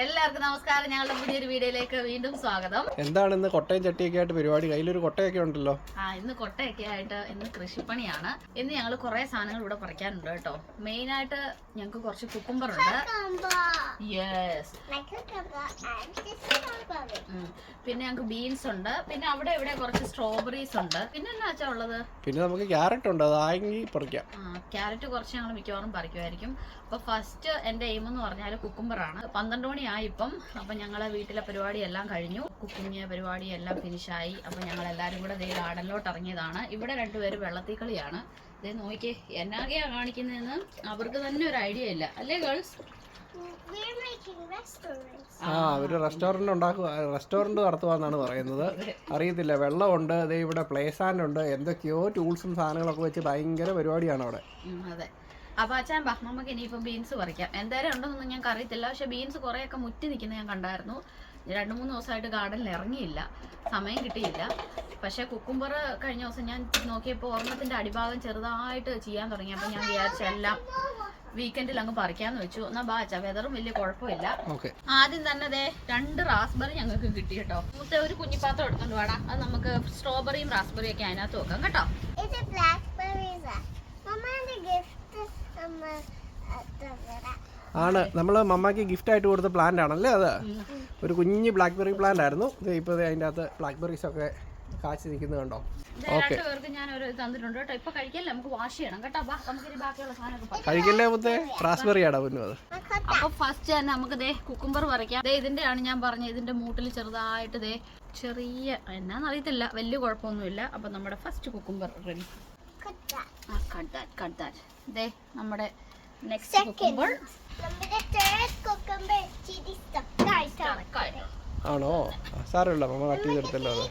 എല്ലാവർക്കും നമസ്കാരം. ഞങ്ങളുടെ പുതിയൊരു വീഡിയോയിലേക്ക് വീണ്ടും സ്വാഗതം. എന്താണ് ഇന്ന് കൊട്ടയും ചട്ടിയൊക്കെ ആയിട്ട് പരിപാടി? കയ്യിലൊരു കൊട്ടയൊക്കെ ഉണ്ടല്ലോ. ആ ഇന്ന് കൊട്ടയൊക്കെ ആയിട്ട് ഇന്ന് കൃഷിപ്പണിയാണ്. ഇന്ന് ഞങ്ങൾ കുറെ സാധനങ്ങൾ ഇവിടെ പറിക്കാനുണ്ട് കേട്ടോ. മെയിൻ ആയിട്ട് ഞങ്ങൾക്ക് കുറച്ച് കുക്കുംബർ ഉണ്ട്. യെസ് പിന്നെ ഞങ്ങൾക്ക് ബീൻസ് ഉണ്ട്. പിന്നെ അവിടെ ഇവിടെ കുറച്ച് സ്ട്രോബെറീസ് ഉണ്ട്. പിന്നെ എന്നാ വെച്ചാ ഉള്ളത്? പിന്നെ നമുക്ക് ക്യാരറ്റ് ഉണ്ട്. പറിക്കാം. ക്യാരറ്റ് കുറച്ച് ഞങ്ങൾ മിക്കവാറും പറിക്കുമായിരിക്കും അപ്പൊ ഫസ്റ്റ് എന്റെ എയിം എന്ന് പറഞ്ഞാൽ കുക്കുംബറാണ് പന്ത്രണ്ട് മണിയായി ഇപ്പം അപ്പൊ ഞങ്ങളെ വീട്ടിലെ പരിപാടി എല്ലാം കഴിഞ്ഞു. കുക്കിംഗ് പരിപാടി എല്ലാം ഫിനിഷായി. അപ്പൊ ഞങ്ങൾ എല്ലാവരും കൂടെ ദേ ഗാർഡനിലോട്ട് ഇറങ്ങിയതാണ് ഇവിടെ രണ്ടുപേരും വെള്ളത്തിൽ കളിയാണ് ഇതേ നോക്കിയേ എന്നാകെയാ കാണിക്കുന്നതെന്ന്? അവർക്ക് തന്നെ ഒരു ഐഡിയ ഇല്ല. അല്ലേ ഗേൾസ്. ആ ഒരു റെസ്റ്റോറന്റ് ഉണ്ടാക്കുക റെസ്റ്റോറന്റ് നടത്തുവാന്നാണ് പറയുന്നത്. അറിയത്തില്ല വെള്ളമുണ്ട് അതേ ഇവിടെ പ്ലേ സ്റ്റാൻഡ് ഉണ്ട്. എന്തൊക്കെയോ ടൂൾസും സാധനങ്ങളൊക്കെ വെച്ച് ഭയങ്കര പരിപാടിയാണ് അവിടെ. അതെ. അപ്പൊ അച്ഛൻ ബഹ്മമ്മക്ക് ഇനിയിപ്പം ബീൻസ് പറിക്കാം. എന്തായാലും ഉണ്ടെന്നൊന്നും ഞാൻ അറിയത്തില്ല പക്ഷെ ബീൻസ് കുറേയൊക്കെ മുറ്റി നിൽക്കുന്ന ഞാൻ കണ്ടായിരുന്നു. രണ്ട് മൂന്ന് ദിവസമായിട്ട് ഗാർഡനിൽ ഇറങ്ങിയില്ല. സമയം കിട്ടിയില്ല. പക്ഷെ കുക്കുംബർ കഴിഞ്ഞ ദിവസം ഞാൻ നോക്കിയപ്പോൾ ഓർമ്മത്തിന്റെ അടിഭാഗം ചെറുതായിട്ട് ചെയ്യാൻ തുടങ്ങി. അപ്പോൾ ഞാൻ വിചാരിച്ചെല്ലാം വീക്കെൻഡിൽ അങ്ങ് പറിക്കാന്ന് വെച്ചു. എന്നാ ബാ അച്ഛാ വെതറും വലിയ കുഴപ്പമില്ല. ഓക്കെ. ആദ്യം തന്നെ അതെ രണ്ട് റാസ്ബെറി ഞങ്ങൾക്ക് കിട്ടി കേട്ടോ. മൂത്ത ഒരു കുഞ്ഞിപ്പാത്രം എടുത്തോണ്ട് വേണം അത് നമുക്ക് സ്ട്രോബെറിയും റാസ്ബെറിയും ഒക്കെ അതിനകത്ത് വെക്കാം കേട്ടോ. ആണ്. നമ്മൾ മമ്മാക്ക് ഗിഫ്റ്റ് ആയിട്ട് കൊടുത്ത പ്ലാന്റ് ആണല്ലേ അത്? ഒരു കുഞ്ഞ് ബ്ലാക്ക്ബെറി പ്ലാന്റ് ആയിരുന്നു. ഇപ്പോൾ അതിന്റെ അകത്ത് blackberries ഒക്കെ കാച്ചി നിൽക്കുന്നത് കണ്ടോ? ഓക്കെ കഴിക്കല്ലേ? മുത്തേ? റാസ്ബെറി ആടാ പൊന്നു അത്. അപ്പൊ ഫസ്റ്റ് തന്നെ നമുക്ക് ദേ കുക്കുംബർ പറിക്കാം. ദേ ഇതിന്റെയാണ് ഞാൻ പറഞ്ഞത്. ഇതിന്റെ മൂട്ടിൽ ചെറുതായിട്ട് ദേ ചെറിയ എന്നാന്ന് അറിയത്തില്ല. വലിയ കുഴപ്പമൊന്നുമില്ല. അപ്പൊ നമ്മുടെ ഫസ്റ്റ് കുക്കുംബർ റെഡി. ആ കട്ട് ദാറ്റ് കട്ട് ദാറ്റ് ദേ നമ്മുടെ നെക്സ്റ്റ് കുക്കുംബർ. ആണോ? സാരമില്ല മമ്മ കട്ട് ചെയ്തെടുത്തല്ലോ.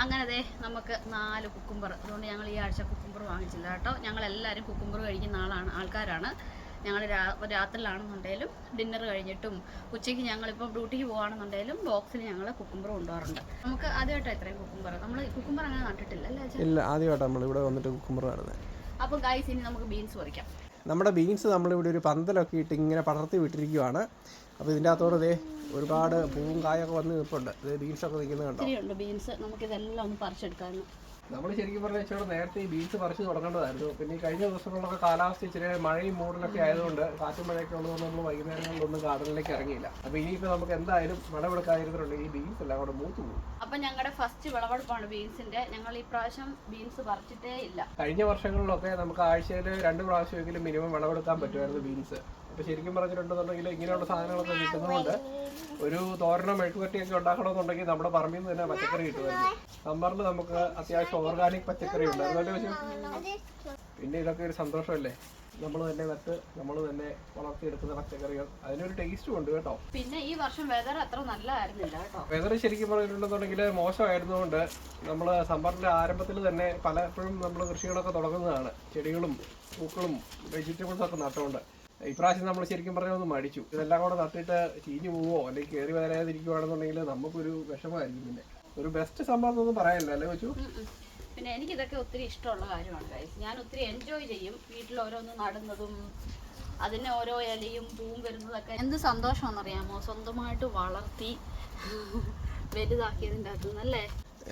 അങ്ങനെ ദേ നമുക്ക് നാല് കുക്കുംബർ അതുകൊണ്ട് ഞങ്ങൾ ഈ ആഴ്ച കുക്കുംബർ വാങ്ങിച്ചില്ല കേട്ടോ. ഞങ്ങൾ എല്ലാവരും കുക്കുംബർ കഴിക്കുന്ന ആളാണ് ആൾക്കാരാണ്. ഞങ്ങൾ രാത്രിയിലാണെന്നുണ്ടെങ്കിലും ഡിന്നർ കഴിഞ്ഞിട്ടും ഉച്ചയ്ക്ക് ഞങ്ങളിപ്പോൾ ഡ്യൂട്ടിക്ക് പോകുകയാണെന്നുണ്ടെങ്കിലും ബോക്സിൽ ഞങ്ങൾ കുക്കുംബർ കൊണ്ടുപോകാറുണ്ട് നമുക്ക് ആദ്യമായിട്ടോ ഇത്രയും കുക്കുംബർ നമ്മൾ കുക്കുംബർ അങ്ങനെ നട്ടിട്ടില്ല അല്ലേ ഇല്ല ആദ്യമായിട്ടാണ് നമ്മൾ ഇവിടെ വന്നിട്ട് കുക്കുമ്പർ നടന്നത് അപ്പോൾ ഗൈസ് ഇനി നമുക്ക് ബീൻസ് പറിക്കാം. നമ്മുടെ ബീൻസ് നമ്മളിവിടെ ഒരു പന്തലൊക്കെ ഇട്ട് ഇങ്ങനെ പടർത്തി വിട്ടിരിക്കുവാണ്. അപ്പോൾ ഇതിന്റെ അകത്തോടെ ദേ ഒരുപാട് പൂവും കായൊക്കെ വന്ന് നിൽപ്പുണ്ട്. ബീൻസ് ഒക്കെ നിൽക്കുന്നത് കണ്ടോ ബീൻസ് നമുക്ക് ബീൻസ് നമുക്കിതെല്ലാം ഒന്ന് പറിച്ചെടുക്കാമെന്ന് നമ്മൾ ശരിക്കും പറഞ്ഞാൽ ഇച്ചിരി നേരത്തെ ഈ ബീൻസ് പറിച്ചു തുടങ്ങേണ്ടതായിരുന്നു. പിന്നെ ഈ കഴിഞ്ഞ ദിവസങ്ങളിലൊക്കെ കാലാവസ്ഥ ഇച്ചിരി മഴയും മൂടലൊക്കെ ആയതുകൊണ്ട് കാറ്റും മഴയൊക്കെ ഉള്ളതുകൊണ്ട് നമ്മൾ വൈകുന്നേരങ്ങളിലൊന്നും ഗാർഡനിലേക്ക് ഇറങ്ങിയില്ല. അപ്പൊ ഇനിയിപ്പോ നമുക്ക് എന്തായാലും വിളവെടുക്കാതിരുന്നുണ്ടെങ്കിൽ ഈ ബീൻസ് എല്ലാം കൂടെ മൂത്തു പോകും. അപ്പൊ ഞങ്ങളുടെ ഫസ്റ്റ് വിളവെടുപ്പാണ് ബീൻസിന്റെ ഞങ്ങൾ ഈ പ്രാവശ്യം ബീൻസ് പറിച്ചിട്ടേ ഇല്ല. കഴിഞ്ഞ വർഷങ്ങളിലൊക്കെ നമുക്ക് ആഴ്ചയിൽ രണ്ട് പ്രാവശ്യമെങ്കിലും മിനിമം വിളവെടുക്കാൻ പറ്റുമായിരുന്നു ബീൻസ് അപ്പോൾ ശരിക്കും പറഞ്ഞിട്ടുണ്ടെന്നുണ്ടെങ്കിൽ ഇങ്ങനെയുള്ള സാധനങ്ങളൊക്കെ കിട്ടുന്നതുകൊണ്ട് ഒരു തോരണം മെഴുക്കുവരട്ടിയൊക്കെ ഉണ്ടാക്കണമെന്നുണ്ടെങ്കിൽ നമ്മുടെ പറമ്പിൽ നിന്ന് തന്നെ പച്ചക്കറി കിട്ടുമായിരുന്നു. സമ്മറിൽ നമുക്ക് അത്യാവശ്യം ഓർഗാനിക് പച്ചക്കറി അല്ലേ പക്ഷേ പിന്നെ ഇതൊക്കെ ഒരു സന്തോഷമല്ലേ? നമ്മൾ തന്നെ നട്ട് നമ്മൾ തന്നെ വളർത്തിയെടുക്കുന്ന പച്ചക്കറികൾ. അതിനൊരു ടേസ്റ്റും ഉണ്ട് കേട്ടോ. പിന്നെ ഈ വർഷം വെതർ അത്ര നല്ലതായിരുന്നില്ല കേട്ടോ. വെതർ ശരിക്കും പറഞ്ഞിട്ടുണ്ടെന്നുണ്ടെങ്കിൽ മോശമായിരുന്നുകൊണ്ട് നമ്മൾ സമ്പറിന്റെ ആരംഭത്തിൽ തന്നെ പലപ്പോഴും നമ്മൾ കൃഷികളൊക്കെ തുടങ്ങുന്നതാണ്. ചെടികളും പൂക്കളും വെജിറ്റബിൾസ് ഒക്കെ നട്ടുകൊണ്ട് ഇപ്രാവശ്യം നമ്മൾ ശരിക്കും പറഞ്ഞാൽ ഒന്ന് മടിച്ചു. ഇതെല്ലാം കൂടെ നട്ടിട്ട് ചീഞ്ഞു പോവോ? അല്ലെങ്കിൽ കയറി വരാതിരിക്കുവാണെന്നുണ്ടെങ്കിൽ നമുക്കൊരു വിഷമമായിരിക്കും പിന്നെ. ഒരു ബെസ്റ്റ് സംഭവം ഒന്നും പറയാനില്ല അല്ലേ വെച്ചു പിന്നെ എനിക്ക് പിന്നെ എനിക്കിതൊക്കെ ഒത്തിരി ഇഷ്ടമുള്ള കാര്യമാണ് ഗൈസ് ഞാൻ ഒത്തിരി എൻജോയ് ചെയ്യും വീട്ടിൽ ഓരോന്ന് നടുന്നതും അതിന് ഓരോ ഇലയും പൂവും വരുന്നതൊക്കെ. എന്ത് സന്തോഷമാണെന്നറിയാമോ? സ്വന്തമായിട്ട് വളർത്തി വലുതാക്കിയതിന്റെ അകത്ത് നല്ലേ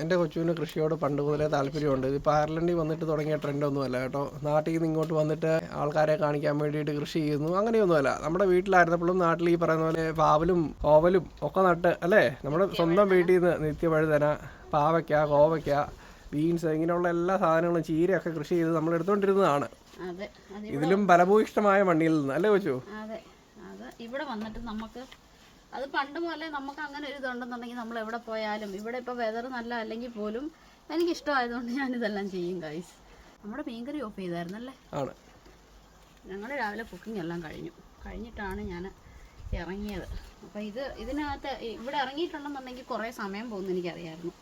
എന്റെ കൊച്ചുവിന് കൃഷിയോട് പണ്ട് മുതലേ താല്പര്യമുണ്ട്. ഇത് അയർലൻഡിൽ വന്നിട്ട് തുടങ്ങിയ ട്രെൻഡൊന്നുമല്ല കേട്ടോ. നാട്ടിൽ നിന്ന് ഇങ്ങോട്ട് വന്നിട്ട് ആൾക്കാരെ കാണിക്കാൻ വേണ്ടിയിട്ട് കൃഷി ചെയ്യുന്നു. അങ്ങനെയൊന്നുമല്ല. നമ്മുടെ വീട്ടിലായിരുന്നപ്പോഴും നാട്ടിൽ ഈ പറയുന്ന പോലെ പാവലും ഓവലും ഒക്കെ നട്ട് അല്ലേ? നമ്മുടെ സ്വന്തം വീട്ടിൽ നിന്ന് നിത്യവഴുതന പാവയ്ക്ക കോവയ്ക്ക ബീൻസ് ഇങ്ങനെയുള്ള എല്ലാ സാധനങ്ങളും ചീരയൊക്കെ കൃഷി ചെയ്ത് നമ്മൾ എടുത്തുകൊണ്ടിരുന്നതാണ്. ഇതിലും ഫലഭൂയിഷ്ടമായ മണ്ണിൽ നിന്ന് അല്ലേ കൊച്ചു? ഇവിടെ വന്നിട്ട് നമുക്ക് അത് പണ്ട് പോലെ നമുക്ക് അങ്ങനെ ഒരു ഇതുണ്ടെന്നുണ്ടെങ്കിൽ നമ്മൾ എവിടെ പോയാലും ഇവിടെ ഇപ്പോൾ വെതർ നല്ല അല്ലെങ്കിൽ പോലും എനിക്ക് ഇഷ്ടമായതുകൊണ്ട് ഞാൻ ഇതെല്ലാം ചെയ്യും ഗൈസ് നമ്മുടെ മീൻകറി ഓഫ് ചെയ്തായിരുന്നല്ലേ? ഞങ്ങൾ രാവിലെ കുക്കിംഗ് എല്ലാം കഴിഞ്ഞു. കഴിഞ്ഞിട്ടാണ് ഞാൻ ഇറങ്ങിയത്. അപ്പോൾ ഇത് ഇതിനകത്ത് ഇവിടെ ഇറങ്ങിയിട്ടുണ്ടെന്നുണ്ടെങ്കിൽ കുറേ സമയം പോകുന്നു എനിക്കറിയായിരുന്നു.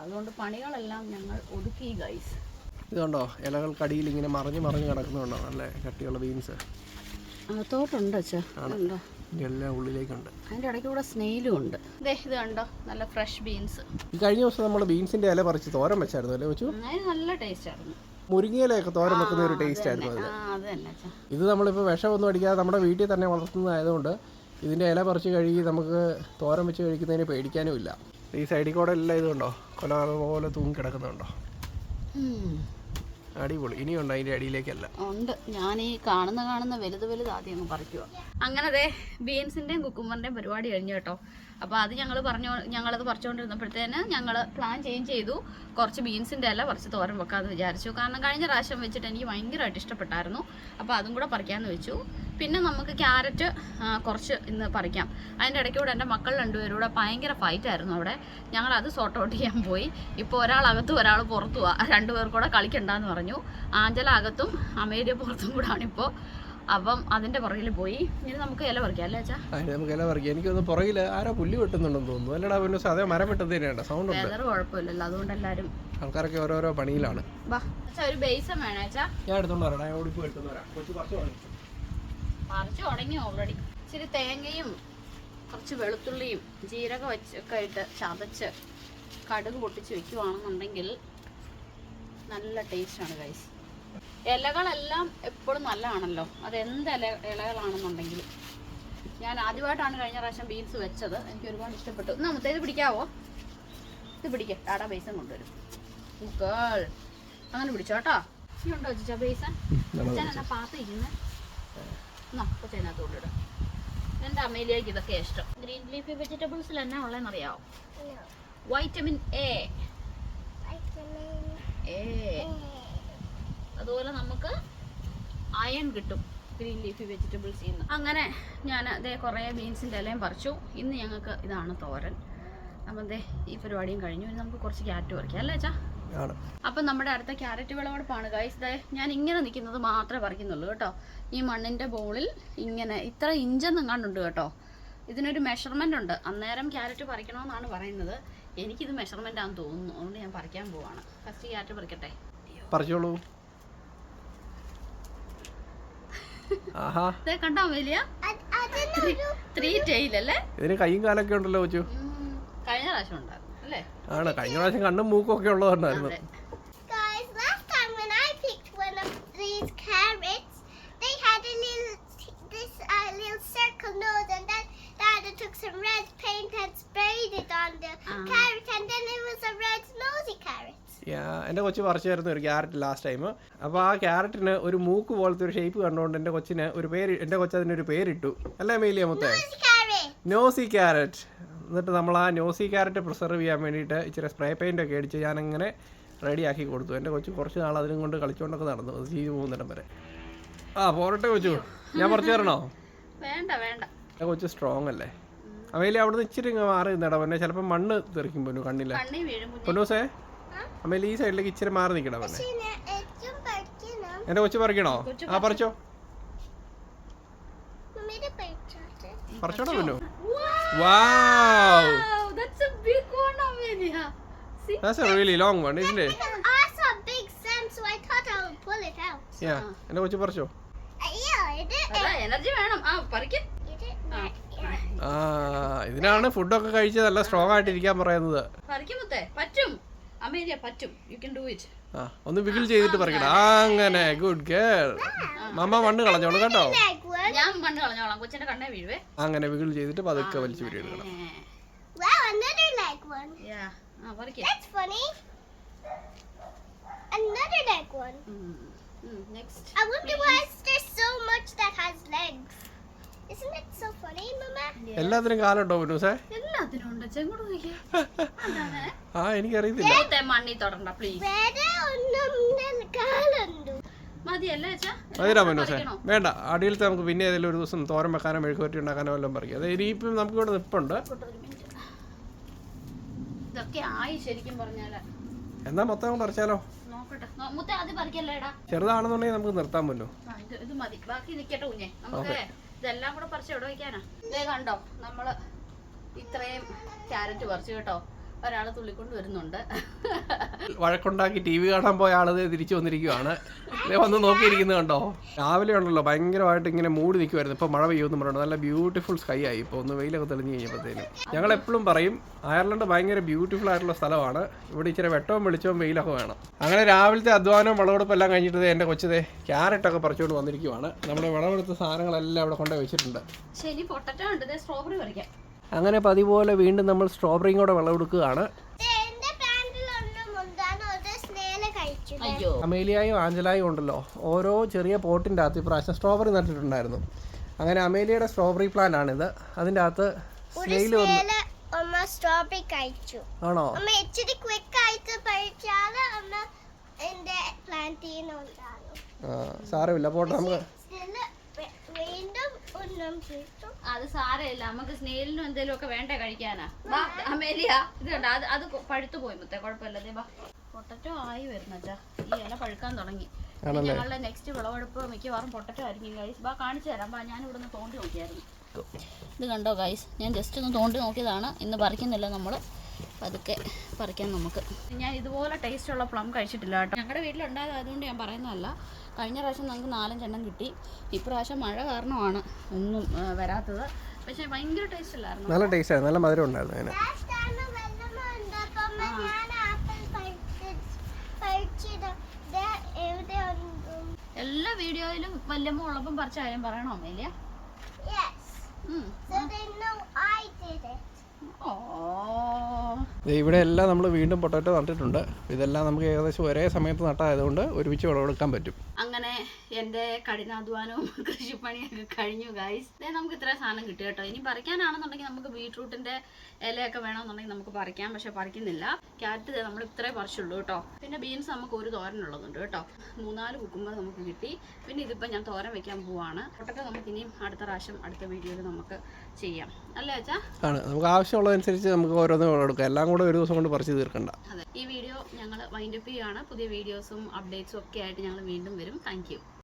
അതുകൊണ്ട് പണികളെല്ലാം ഞങ്ങൾ ഒതുക്കി ഗൈസ് ഇതുണ്ടോ ഇലകൾക്കടിയിൽ ഇങ്ങനെ മറിഞ്ഞ് മറിഞ്ഞ് കിടക്കുന്നുണ്ടോ? നല്ല കട്ടിയുള്ള ബീൻസ് തോട്ടുണ്ട് അച്ഛാ. ഉണ്ടോ എല്ലാം ഉള്ളിലേക്കുണ്ട്. അതിന്റെ ഇടയ്ക്ക് കൂടെ സ്നെയിലും ഉണ്ട്. ദേ ഇത് കണ്ടോ? നല്ല ഫ്രഷ് ബീൻസ് ഈ കഴിഞ്ഞ ദിവസം നമ്മൾ ബീൻസിന്റെ ഇല പറിച്ച് തോരൻ വെച്ചായിരുന്നു അല്ലേ വെച്ചു അതിന് നല്ല ടേസ്റ്റ് ആയിരുന്നു. മുരിങ്ങയിലൊക്കെ തോരൻ വെക്കുന്ന ഒരു ടേസ്റ്റ് ആയിരുന്നു അതിന് ആ അത് തന്നെ അച്ഛാ. ഇത് നമ്മളിപ്പോൾ വിഷമൊന്നും അടിക്കാതെ നമ്മുടെ വീട്ടിൽ തന്നെ വളർത്തുന്നതായതുകൊണ്ട് ഇതിന്റെ ഇല പറിച്ച് കഴുകി നമുക്ക് തോരൻ വെച്ച് കഴിക്കുന്നതിന് പേടിക്കാനും ഇല്ല ഈ സൈഡിൽ കൂടെ എല്ലാം ഇതുണ്ടോ? കൊല പോലെ തൂങ്ങി കിടക്കുന്നുണ്ടോ. അടിപൊളി. ഇനിയുണ്ട് അതിന്റെ അടിയിലേക്കല്ല? ഉണ്ട്. ഞാൻ ഈ കാണുന്ന കാണുന്ന വലുത് വലുത് ആദ്യം അങ്ങ് പറിക്കുക അങ്ങനെ ദേ ബീൻസിന്റെയും കുക്കുമ്പറിന്റെയും പരിപാടി കഴിഞ്ഞു കേട്ടോ. അപ്പോൾ അത് ഞങ്ങൾ പറഞ്ഞു ഞങ്ങളത് പറിച്ചുകൊണ്ടിരുന്നപ്പോഴത്തേന് ഞങ്ങൾ പ്ലാൻ ചേഞ്ച് ചെയ്തു. കുറച്ച് ബീൻസിന്റെ അല്ല കുറച്ച് തോരൻ വെക്കാന്ന് വിചാരിച്ചു. കാരണം കഴിഞ്ഞ പ്രാവശ്യം വെച്ചിട്ട് എനിക്ക് ഭയങ്കരമായിട്ട് ഇഷ്ടപ്പെട്ടായിരുന്നു. അപ്പോൾ അതും കൂടെ പറിക്കാമെന്ന് വെച്ചു. പിന്നെ നമുക്ക് ക്യാരറ്റ് കുറച്ച് ഇന്ന് പറിക്കാം. അതിന്റെ ഇടയ്ക്കൂടെ എന്റെ മക്കൾ രണ്ടുപേരും കൂടെ ഭയങ്കര ഫൈറ്റ് ആയിരുന്നു അവിടെ. ഞങ്ങൾ അത് സോർട്ട് ഔട്ട് ചെയ്യാൻ പോയി. ഇപ്പോൾ ഒരാൾ അകത്തും ഒരാൾ പുറത്തുവാ രണ്ടുപേർ കൂടെ കളിക്കണ്ടെന്ന് പറഞ്ഞു. ആഞ്ചല അകത്തും അമേരിയ പുറത്തും കൂടെ ആണിപ്പോൾ അപ്പം അതിന്റെ പുറകിൽ പോയി. ഇനി നമുക്ക് ഇല പറിക്കാം അല്ലേ അച്ഛാ? നമുക്ക് ഇല പറിക്കാം. എനിക്കൊന്ന് പുറകിൽ ആരാ പുല്ല് വെട്ടുന്നുണ്ടെന്ന് തോന്നുന്നു. അല്ലടാ പിന്നെ അതേ മരം വെട്ടുന്നത് തന്നെയാണ് സൗണ്ട് ഉണ്ട്. വെതർ കുഴപ്പമില്ലല്ലോ. അതുകൊണ്ട് എല്ലാവരും ആൾക്കാരൊക്കെ ഓരോരോ പണിയിലാണ്. വാ. അച്ഛാ ഒരു ബേസം വേണേ അച്ഛാ? ഞാൻ എടുത്തോണ്ട് വരാം. ഞാൻ ഓടിപ്പോ എടുത്തോണ്ട് വരാം. കൊച്ചു കുറച്ച് പറിച്ചു തുടങ്ങി ഓൾറെഡി ഇച്ചിരി തേങ്ങയും കുറച്ച് വെളുത്തുള്ളിയും ജീരകം വെച്ചൊക്കെ ഇട്ട് ചതച്ച് കടുക് പൊട്ടിച്ച് വെക്കുവാണെന്നുണ്ടെങ്കിൽ നല്ല ടേസ്റ്റാണ് ഗൈസ് ഇലകളെല്ലാം എപ്പോഴും നല്ലതാണല്ലോ. അത് എന്ത് ഇല ഇലകളാണെന്നുണ്ടെങ്കിലും ഞാൻ ആദ്യമായിട്ടാണ് കഴിഞ്ഞ പ്രാവശ്യം ബീൻസ് വെച്ചത്. എനിക്ക് ഒരുപാട് ഇഷ്ടപ്പെട്ടു. നമുക്ക് ഇത് പിടിക്കാവോ? ഇത് പിടിക്കാം. ടാടാ ബേസൻ കൊണ്ടുവരും. ഗേൾ അങ്ങനെ പിടിച്ചോട്ടോ ഇനി ഉണ്ടോ ചിച്ചാ ബേസൻ? അച്ഛൻ എന്നാ പാത്ത് ഇരിക്കുന്നത് എന്നാ കൊച്ചതിനകത്ത് കൊണ്ടിടാം എന്റെ അമ്മയിലേക്ക് ഇതൊക്കെ ഇഷ്ടം. ഗ്രീൻ ലീഫി വെജിറ്റബിൾസിൽ എന്നാ ഉള്ളതെന്നറിയാവോ? Vitamin A. അതുപോലെ നമുക്ക് അയൺ കിട്ടും ഗ്രീൻ ലീഫി വെജിറ്റബിൾസിൽ നിന്ന്. അങ്ങനെ ഞാൻ അതേ കുറേ ബീൻസിന്റെ ഇലയും പറിച്ചു. ഇന്ന് ഞങ്ങൾക്ക് ഇതാണ് തോരൻ. അപ്പം ദേ ഈ പരിപാടിയും കഴിഞ്ഞു. ഇനി നമുക്ക് കുറച്ച് ക്യാറ്റ് പറിക്കാം. അല്ലേ അച്ഛാ? ആണ്. അപ്പം നമ്മുടെ അടുത്ത ക്യാരറ്റ് വിളവെടുപ്പാണ്. ഗൈസ് ദേ ഞാൻ ഇങ്ങനെ നിൽക്കുന്നത് മാത്രമേ പറിക്കുന്നുള്ളൂ കേട്ടോ. ഈ മണ്ണിന്റെ ബോളിൽ ഇങ്ങനെ ഇത്ര ഇഞ്ചെന്നും കണ്ടുണ്ട് കേട്ടോ. ഇതിനൊരു മെഷർമെന്റ് ഉണ്ട്. അന്നേരം ക്യാരറ്റ് പറിക്കണമെന്നാണ് പറയുന്നത്. എനിക്കിത് മെഷർമെന്റ് ആണെന്ന് തോന്നുന്നു. അതുകൊണ്ട് ഞാൻ പറിക്കാൻ പോവാണ്. First carrot പറിക്കട്ടെ. പറിച്ചോളൂ. ആഹാ. ദേ കണ്ടോ വലിയ? ത്രീ ടെയിലല്ലേ ഇതിന് കൈയും കാലൊക്കെ ഉണ്ടല്ലോ കഴിഞ്ഞ പ്രാവശ്യം ഉണ്ടായിരുന്നു. അല്ലേ ആണ്. കഴിഞ്ഞ പ്രാവശ്യം കണ്ണും മൂക്കും ഒക്കെ ഉള്ളതുണ്ടായിരുന്നു എന്റെ കൊച്ചു പറിച്ചായിരുന്നു ഒരു ക്യാരറ്റ് ലാസ്റ്റ് ടൈം അപ്പൊ ആ ക്യാരറ്റിന് ഒരു മൂക്ക് പോലത്തെ ഒരു ഷേപ്പ് കണ്ടുകൊണ്ട് എന്റെ കൊച്ചിന് ഒരു പേര് എന്റെ കൊച്ചതിന് ഒരു പേരിട്ടു. അല്ലേ മേലിയ മുത്തേ? നോസി ക്യാരറ്റ് എന്നിട്ട് നമ്മൾ ആ നോസി ക്യാരറ്റ് പ്രിസർവ് ചെയ്യാൻ വേണ്ടിയിട്ട് ഇച്ചിരി സ്പ്രേ പെയിന്റ് ഒക്കെ അടിച്ച് ഞാനങ്ങനെ റെഡിയാക്കി കൊടുത്തു. എന്റെ കൊച്ചു കുറച്ച് നാൾ അതിനും കൊണ്ട് കളിച്ചുകൊണ്ടൊക്കെ നടന്നു. അത് ചെയ്തു പോകുന്നിടം വരെ. ആ പോരട്ടെ കൊച്ചു. ഞാൻ പറഞ്ഞു തരണോ? വേണ്ട വേണ്ട. എന്റെ കൊച്ചു സ്ട്രോങ് അല്ലേ? അമേലി അവിടുന്ന് ഇച്ചിരി ഇങ്ങ് മാറി നിന്നടാ പിന്നെ. ചിലപ്പോൾ മണ്ണ് തെറിക്കും പൊന്നു കണ്ണില്ല. പൊന്നൂസേ അമേലി ഈ സൈഡിലേക്ക് ഇച്ചിരി മാറി നിൽക്കണം പിന്നെ. എന്റെ കൊച്ചു പറിക്കണോ? ആ പറിച്ചോ. Mommy, the birthday. പറിച്ചോടാ പൊന്നു Wow, wow that's a big one, Amelia. See? That's a really long one, isn't it? Because I saw big Sam, so I thought I would pull it out. Yeah. എന്റെ കൊച്ചു പറിച്ചോ Uh, yeah, it did. അതാ energy വേണം ആ പറിക്ക് It did. ആ. Yeah. ആ ഇതിനാണ് ഫുഡൊക്കെ കഴിച്ച് നല്ല സ്ട്രോങ് ആയിട്ട് ഇരിക്കാൻ പറയുന്നത് പറിക്കും മുത്തേ പറ്റും അമേരിയ പറ്റും യു കൻ ഡു ഇറ്റ് ആ ഒന്ന് വിഗിൾ ചെയ്തിട്ട് പറയണം അങ്ങനെ ഗുഡ് ഗേൾ മമ്മ മണ്ണ് കളഞ്ഞോളൂ കേട്ടോ. ഞാൻ മണ്ണ് കളഞ്ഞോളാം. കൊച്ചിന്റെ കണ്ണേ വീഴുവേ. അങ്ങനെ വിഗിൾ ചെയ്തിട്ട് പതുക്കെ വലിച്ചു പിരിയെടുക്കണം Wow, another leg one. Yeah ആ പറിക്ക്. That's funny another leg one next I wonder why is there so much that has legs. Isn't it so funny, Mama? എല്ലാത്തിനും കാലുണ്ടോ പിന്നൂസേ എല്ലാത്തിനും ഉണ്ട്. ചെങ്ങോട്ട് ആ എനിക്കറിയത്തില്ല. മണ്ണി തൊടണ്ട പ്ലീസ് മതിയല്ലേ മതിരാ പൊന്നൂസേ വേണ്ട അടിയിലത്തെ നമുക്ക് പിന്നെ ഏതെങ്കിലും ഒരു ദിവസം തോരൻ വെക്കാനോ മെഴുകുവരട്ടി ഉണ്ടാക്കാനോ വല്ലതും പറയും. അതായത് ഇനിയിപ്പം നമുക്ക് ഇവിടെ നിപ്പുണ്ട്. എന്നാ മൊത്തം പറിച്ചാലോ? ചെറുതാണെന്നുണ്ടെങ്കിൽ നമുക്ക് നിർത്താൻ ഇത് ഇത് മതി. ബാക്കി നിക്കട്ടെ കുഞ്ഞെ. നമുക്ക് ഇതെല്ലാം കൂടെ പറിച്ച് എവിടെ വെക്കാനാ? ഇതേ കണ്ടോ നമ്മൾ ഇത്രയും ക്യാരറ്റ് പറിച്ചു കേട്ടോ. ഒരാൾ തുള്ളിക്കൊണ്ട് വരുന്നുണ്ട്. വഴക്കുണ്ടാക്കി ടി വി കാണാൻ പോയ ആളത് തിരിച്ചു വന്നിരിക്കുവാണ്. വന്ന് നോക്കിയിരിക്കുന്നത് കണ്ടോ? രാവിലെ ഉണ്ടല്ലോ ഭയങ്കരമായിട്ട് ഇങ്ങനെ മൂടി നിൽക്കുമായിരുന്നു ഇപ്പോൾ മഴ പെയ്യുമെന്ന് പറഞ്ഞു നല്ല ബ്യൂട്ടിഫുൾ സ്കൈ ആയി ഇപ്പോൾ ഒന്ന് വെയിലൊക്കെ തെളിഞ്ഞു കഴിഞ്ഞപ്പോഴത്തേനും. ഞങ്ങൾ എപ്പോഴും പറയും അയർലൻഡ് ഭയങ്കര ബ്യൂട്ടിഫുൾ ആയിട്ടുള്ള സ്ഥലമാണ്. ഇവിടെ ഇച്ചിരി വെട്ടവും വെളിച്ചവും വെയിലൊക്കെ വേണം. അങ്ങനെ രാവിലത്തെ അധ്വാനവും വിളവെടുപ്പ് എല്ലാം കഴിഞ്ഞിട്ട് ദേ എന്റെ കൊച്ചതേ ക്യാരറ്റൊക്കെ പറിച്ചുകൊണ്ട് വന്നിരിക്കുവാണ്. നമ്മുടെ വിളവെടുത്ത സാധനങ്ങളെല്ലാം അവിടെ കൊണ്ടുപോയി വെച്ചിട്ടുണ്ട്. ശരി പൊട്ടറ്റോ ഉണ്ട്. സ്ട്രോബെറി പറിക്കാം. അങ്ങനെ പതിപോലെ വീണ്ടും നമ്മൾ സ്ട്രോബെറിയും കൂടെ വിളവെടുക്കുകയാണ് അമേലിയായും ആഞ്ചലായും ഉണ്ടല്ലോ. ഓരോ ചെറിയ പോട്ടിന്റെ അകത്ത് ഇപ്രാവശ്യം സ്ട്രോബെറി നട്ടിട്ടുണ്ടായിരുന്നു. അങ്ങനെ അമേലിയയുടെ സ്ട്രോബെറി പ്ലാന്റ് ആണിത് അതിന്റെ അകത്ത് സ്നെയിൽ വന്നു സ്നേല അമ്മ സ്ട്രോബെറി കഴിച്ചു. ആണോ? ഇച്ചിരി ക്വിക്ക് ആയിട്ട് സാരമില്ല. പോട്ടെ നമുക്ക് സ്നേല വെ- വീണ്ടും ഒന്നും കിട്ടും അത് സാരമില്ല. നമുക്ക് സ്നേലിനും എന്തെങ്കിലും ഒക്കെ വേണ്ട കഴിക്കാനാ? വാ അമേലിയ ഇത് കണ്ട? അത് അത് പഴുത്തു പോയി മുത്തേ കുഴപ്പമില്ല. ദേ വാ. പൊട്ടറ്റോ ആയി വരുന്നച്ചാ. ഈ ഇല പഴുക്കാൻ തുടങ്ങി. ഇനി ഞങ്ങളുടെ നെക്സ്റ്റ് വിളവെടുപ്പ് മിക്കവാറും പൊട്ടറ്റോ ആയിരിക്കും ഗൈസ് വാ കാണിച്ചു തരാം. ബാ ഞാൻ ഇവിടുന്ന് തോണ്ടി നോക്കിയായിരുന്നു. ഇത് കണ്ടോ ഗൈസ് ഞാൻ ജസ്റ്റ് ഒന്ന് തോണ്ടി നോക്കിയതാണ്. ഇന്ന് പറിക്കുന്നില്ല നമ്മൾ പതുക്കെ പറിക്കാം നമുക്ക്. ഞാൻ ഇതുപോലെ ടേസ്റ്റ് ഉള്ള പ്ലം കഴിച്ചിട്ടില്ല കേട്ടോ. ഞങ്ങളുടെ വീട്ടിലുണ്ടായതുകൊണ്ട് ഞാൻ പറയുന്നതല്ല. കഴിഞ്ഞ പ്രാവശ്യം നമുക്ക് നാലഞ്ചെണ്ണം കിട്ടി. ഇപ്രാവശ്യം മഴ കാരണമാണ് ഒന്നും വരാത്തത്. പക്ഷേ ഭയങ്കര ടേസ്റ്റ് അല്ലായിരുന്നു നല്ല ടേസ്റ്റ് ആയിരുന്നു. നല്ല മധുരം ഉണ്ടായിരുന്നു അതിന്. എല്ലാ വീഡിയോയിലും വല്യമ്മ ഉള്ളപ്പം പറിച്ച കാര്യം പറയണോ അമേലിയ? യെസ് ഉം. So they know I did it. ഇവിടെ എല്ലാം നമ്മൾ വീണ്ടും പൊട്ടാറ്റോ നട്ടിട്ടുണ്ട്. ഇതെല്ലാം നമുക്ക് ഏകദേശം ഒരേ സമയത്ത് നട്ടായതുകൊണ്ട് ഒരുമിച്ച് വിളവെടുക്കാൻ പറ്റും. അങ്ങനെ എന്റെ കഠിനാധ്വാനവും കൃഷിപ്പണിയൊക്കെ കഴിഞ്ഞു ഗൈസ് ദേ നമുക്ക് ഇത്ര സാധനം കിട്ടും കേട്ടോ. ഇനി പറിക്കാനാണെന്നുണ്ടെങ്കിൽ നമുക്ക് ബീട്രൂട്ടിന്റെ ഇലയൊക്കെ വേണമെന്നുണ്ടെങ്കിൽ നമുക്ക് പറിക്കാം പക്ഷെ പറിക്കുന്നില്ല. ക്യാരറ്റ് നമ്മൾ ഇത്രേ പറിച്ചുള്ളൂ കേട്ടോ. പിന്നെ ബീൻസ് നമുക്ക് ഒരു തോരനുള്ളതുണ്ട് കേട്ടോ. മൂന്നാൽ കുക്കുമ്പോൾ നമുക്ക് കിട്ടി. പിന്നെ ഇതിപ്പോൾ ഞാൻ തോരൻ വെക്കാൻ പോവാണ്. പൊട്ടൊക്കെ നമുക്ക് ഇനിയും അടുത്ത പ്രാവശ്യം അടുത്ത വീഡിയോയിൽ നമുക്ക് ചെയ്യാം. അല്ലേ അച്ഛാ? ആണ്. നമുക്ക് ആവശ്യമുള്ളതനുസരിച്ച് നമുക്ക് ഓരോന്നും എടുക്കാം. എല്ലാം കൂടെ ഒരു ദിവസം കൊണ്ട് പറിച്ചു തീർക്കണ്ട. അതെ. ഈ വീഡിയോ ഞങ്ങൾ വൈൻഡപ്പ് ചെയ്യുകയാണ് പുതിയ വീഡിയോസും അപ്ഡേറ്റ്സും ഒക്കെ ആയിട്ട് ഞങ്ങൾ വീണ്ടും വരും. Thank you